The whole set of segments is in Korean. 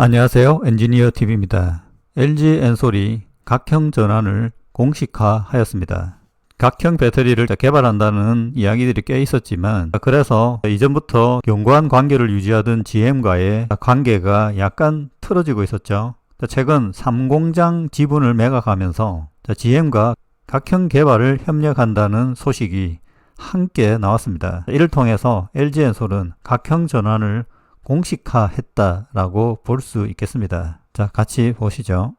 안녕하세요. 엔지니어 TV입니다. LG 엔솔이 각형 전환을 공식화하였습니다. 각형 배터리를 개발한다는 이야기들이 꽤 있었지만 그래서 이전부터 견고한 관계를 유지하던 GM과의 관계가 약간 틀어지고 있었죠. 최근 3공장 지분을 매각하면서 GM과 각형 개발을 협력한다는 소식이 함께 나왔습니다. 이를 통해서 LG 엔솔은 각형 전환을 공식화했다라고 볼 수 있겠습니다. 자, 같이 보시죠.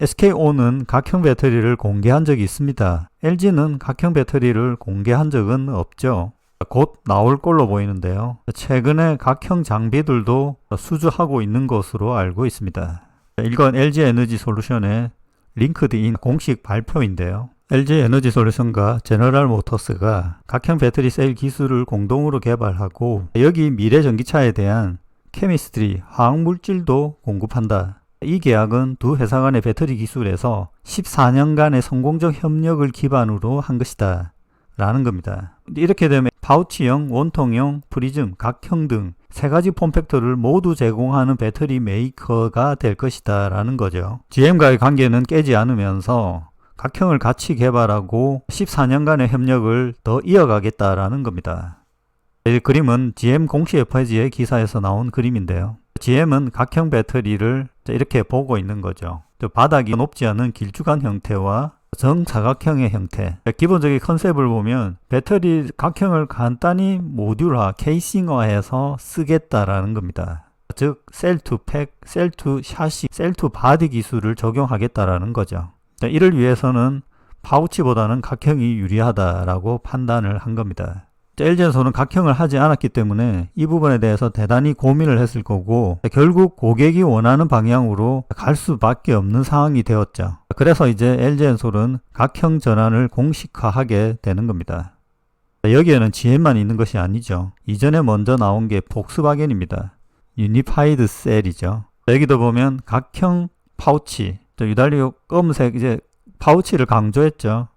SKO는 각형 배터리를 공개한 적이 있습니다. LG는 각형 배터리를 공개한 적은 없죠. 곧 나올 걸로 보이는데요. 최근에 각형 장비들도 수주하고 있는 것으로 알고 있습니다. 이건 LG 에너지 솔루션의 링크드인 공식 발표인데요. LG 에너지 솔루션과 제너럴 모터스가 각형 배터리 셀 기술을 공동으로 개발하고 여기 미래 전기차에 대한 케미스트리, 화학 물질도 공급한다. 이 계약은 두 회사 간의 배터리 기술에서 14년간의 성공적 협력을 기반으로 한 것이다. 라는 겁니다. 이렇게 되면 파우치형, 원통형, 프리즘, 각형 등 세 가지 폼팩터를 모두 제공하는 배터리 메이커가 될 것이다. 라는 거죠. GM과의 관계는 깨지 않으면서 각형을 같이 개발하고 14년간의 협력을 더 이어가겠다라는 겁니다. 이 그림은 GM 공식 FIG의 기사에서 나온 그림인데요. GM은 각형 배터리를 이렇게 보고 있는 거죠. 바닥이 높지 않은 길쭉한 형태와 정사각형의 형태. 기본적인 컨셉을 보면 배터리 각형을 간단히 모듈화, 케이싱화해서 쓰겠다라는 겁니다. 즉, 셀투 팩, 셀투 샤시, 셀투 바디 기술을 적용하겠다라는 거죠. 이를 위해서는 파우치보다는 각형이 유리하다라고 판단을 한 겁니다. LG엔솔은 각형을 하지 않았기 때문에 이 부분에 대해서 대단히 고민을 했을 거고 결국 고객이 원하는 방향으로 갈 수밖에 없는 상황이 되었죠. 그래서 이제 LG엔솔은 각형 전환을 공식화하게 되는 겁니다. 여기에는 GM만 있는 것이 아니죠. 이전에 먼저 나온 게 폭스바겐입니다. 유니파이드 셀이죠. 여기도 보면 각형 파우치, 유달리 검은색 이제 파우치를 강조했죠.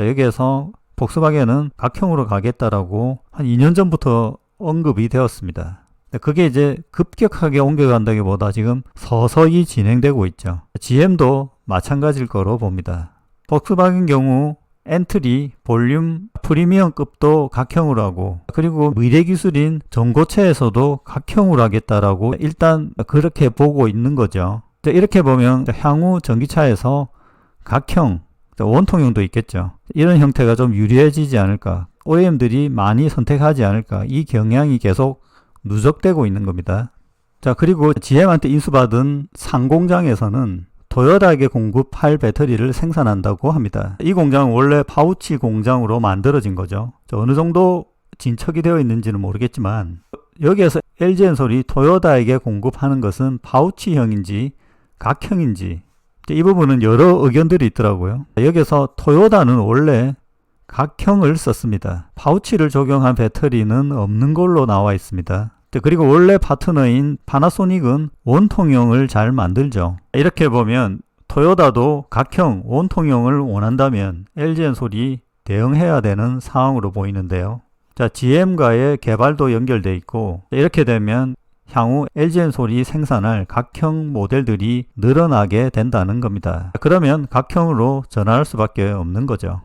여기에서 복스바겐은 각형으로 가겠다라고 한 2년 전부터 언급이 되었습니다. 그게 이제 급격하게 옮겨간다기보다 지금 서서히 진행되고 있죠. GM도 마찬가지일 거로 봅니다. 복스바겐 경우 엔트리, 볼륨, 프리미엄급도 각형으로 하고 그리고 미래 기술인 전고체에서도 각형으로 하겠다라고 일단 그렇게 보고 있는 거죠. 이렇게 보면 향후 전기차에서 각형 원통형도 있겠죠. 이런 형태가 좀 유리해지지 않을까. OEM들이 많이 선택하지 않을까. 이 경향이 계속 누적되고 있는 겁니다. 자, 그리고 GM한테 인수받은 상공장에서는 토요다에게 공급할 배터리를 생산한다고 합니다. 이 공장은 원래 파우치 공장으로 만들어진 거죠. 어느 정도 진척이 되어 있는지는 모르겠지만 여기에서 LG엔솔이 토요다에게 공급하는 것은 파우치형인지 각형인지 이 부분은 여러 의견들이 있더라고요. 여기서 토요다는 원래 각형을 썼습니다. 파우치를 적용한 배터리는 없는 걸로 나와 있습니다. 그리고 원래 파트너인 파나소닉은 원통형을 잘 만들죠. 이렇게 보면 토요다도 각형, 원통형을 원한다면 LG엔솔이 대응해야 되는 상황으로 보이는데요. 자, GM과의 개발도 연결돼 있고 이렇게 되면 향후 LG엔솔이 생산할 각형 모델들이 늘어나게 된다는 겁니다. 그러면 각형으로 전환할 수밖에 없는 거죠.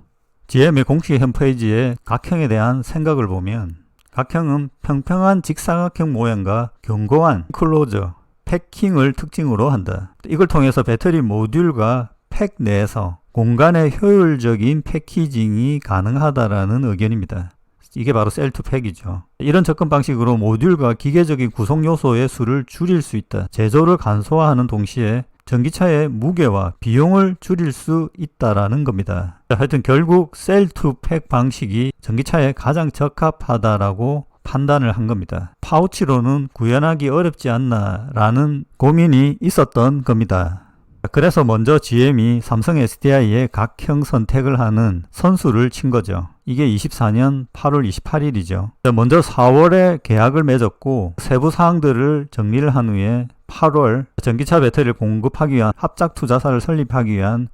GM의 공식 홈페이지에 각형에 대한 생각을 보면 각형은 평평한 직사각형 모양과 견고한 클로저, 패킹을 특징으로 한다. 이걸 통해서 배터리 모듈과 팩 내에서 공간의 효율적인 패키징이 가능하다라는 의견입니다. 이게 바로 셀투팩이죠. 이런 접근 방식으로 모듈과 기계적인 구성 요소의 수를 줄일 수 있다. 제조를 간소화하는 동시에 전기차의 무게와 비용을 줄일 수 있다라는 겁니다. 하여튼 결국 셀투팩 방식이 전기차에 가장 적합하다라고 판단을 한 겁니다. 파우치로는 구현하기 어렵지 않나라는 고민이 있었던 겁니다. 그래서 먼저 GM이 삼성 SDI의 각형 선택을 하는 선수를 친 거죠. 이게 24년 8월 28일이죠. 먼저 4월에 계약을 맺었고 세부 사항들을 정리를 한 후에 8월 전기차 배터리를 공급하기 위한 합작 투자사를 설립하기 위한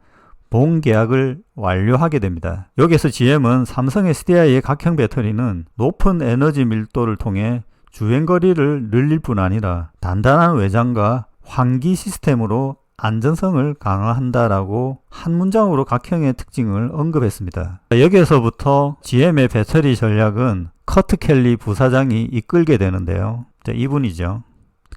본 계약을 완료하게 됩니다. 여기서 GM은 삼성 SDI의 각형 배터리는 높은 에너지 밀도를 통해 주행거리를 늘릴 뿐 아니라 단단한 외장과 환기 시스템으로 안전성을 강화한다라고 한 문장으로 각형의 특징을 언급했습니다. 여기에서부터 GM의 배터리 전략은 커트 켈리 부사장이 이끌게 되는데요. 자, 이분이죠.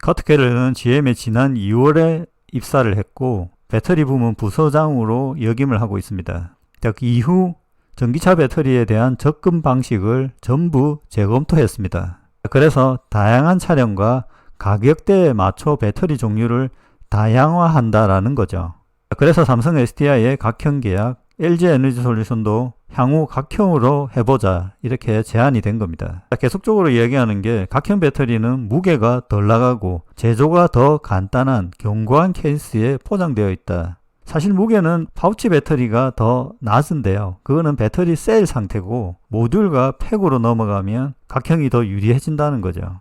커트 켈리는 GM의 지난 2월에 입사를 했고 배터리 부문 부서장으로 역임을 하고 있습니다. 이후 전기차 배터리에 대한 접근 방식을 전부 재검토했습니다. 그래서 다양한 차량과 가격대에 맞춰 배터리 종류를 다양화한다라는 거죠. 그래서 삼성 SDI의 각형 계약, LG 에너지 솔루션도 향후 각형으로 해보자 이렇게 제안이 된 겁니다. 계속적으로 이야기하는 게 각형 배터리는 무게가 덜 나가고 제조가 더 간단한 견고한 케이스에 포장되어 있다. 사실 무게는 파우치 배터리가 더 낮은데요. 그거는 배터리 셀 상태고 모듈과 팩으로 넘어가면 각형이 더 유리해진다는 거죠.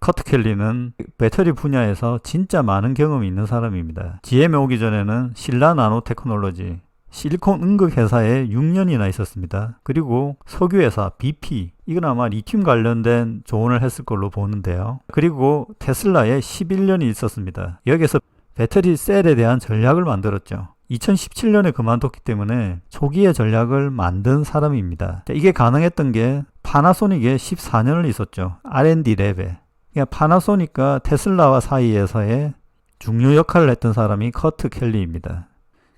커트 켈리는 배터리 분야에서 진짜 많은 경험이 있는 사람입니다. GM에 오기 전에는 신라 나노 테크놀로지, 실리콘 응급 회사에 6년이나 있었습니다. 그리고 석유 회사 BP, 이건 아마 리튬 관련된 조언을 했을 걸로 보는데요. 그리고 테슬라에 11년이 있었습니다. 여기서 배터리 셀에 대한 전략을 만들었죠. 2017년에 그만뒀기 때문에 초기의 전략을 만든 사람입니다. 이게 가능했던 게 파나소닉에 14년을 있었죠. R&D 랩에. 그러니까 파나소닉과 테슬라와 사이에서의 중요 역할을 했던 사람이 커트 켈리입니다.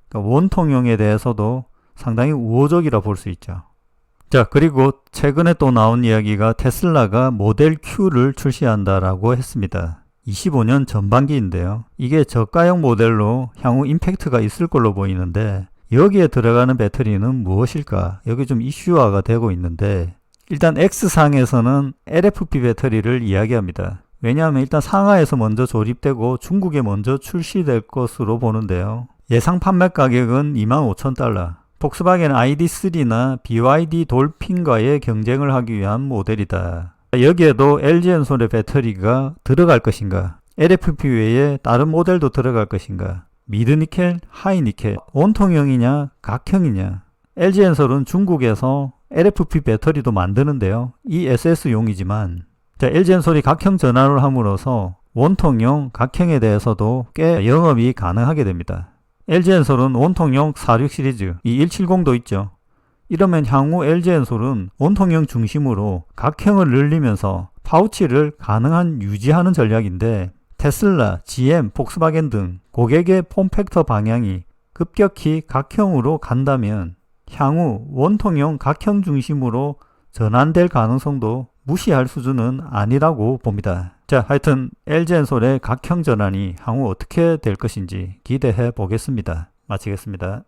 그러니까 원통용에 대해서도 상당히 우호적이라 볼 수 있죠. 자, 그리고 최근에 또 나온 이야기가 테슬라가 모델 Q를 출시한다라고 했습니다. 25년 전반기인데요. 이게 저가형 모델로 향후 임팩트가 있을 걸로 보이는데 여기에 들어가는 배터리는 무엇일까? 여기 좀 이슈화가 되고 있는데 일단 X상에서는 LFP 배터리를 이야기합니다. 왜냐하면 일단 상하에서 먼저 조립되고 중국에 먼저 출시될 것으로 보는데요. 예상 판매 가격은 25,000달러. 폭스바겐 ID3나 BYD 돌핀과의 경쟁을 하기 위한 모델이다. 여기에도 LG엔솔의 배터리가 들어갈 것인가? LFP 외에 다른 모델도 들어갈 것인가? 미드니켈, 하이니켈, 원통형이냐, 각형이냐? LG엔솔은 중국에서 LFP 배터리도 만드는데요. 이 SS용이지만 LG엔솔이 각형 전환을 함으로써 원통형, 각형에 대해서도 꽤 영업이 가능하게 됩니다. LG엔솔은 원통형 46 시리즈, 이 170도 있죠. 이러면 향후 LG엔솔은 원통형 중심으로 각형을 늘리면서 파우치를 가능한 유지하는 전략인데 테슬라, GM, 폭스바겐 등 고객의 폼팩터 방향이 급격히 각형으로 간다면 향후 원통형 각형 중심으로 전환될 가능성도 무시할 수준은 아니라고 봅니다. 자, 하여튼 LG엔솔의 각형 전환이 향후 어떻게 될 것인지 기대해 보겠습니다. 마치겠습니다.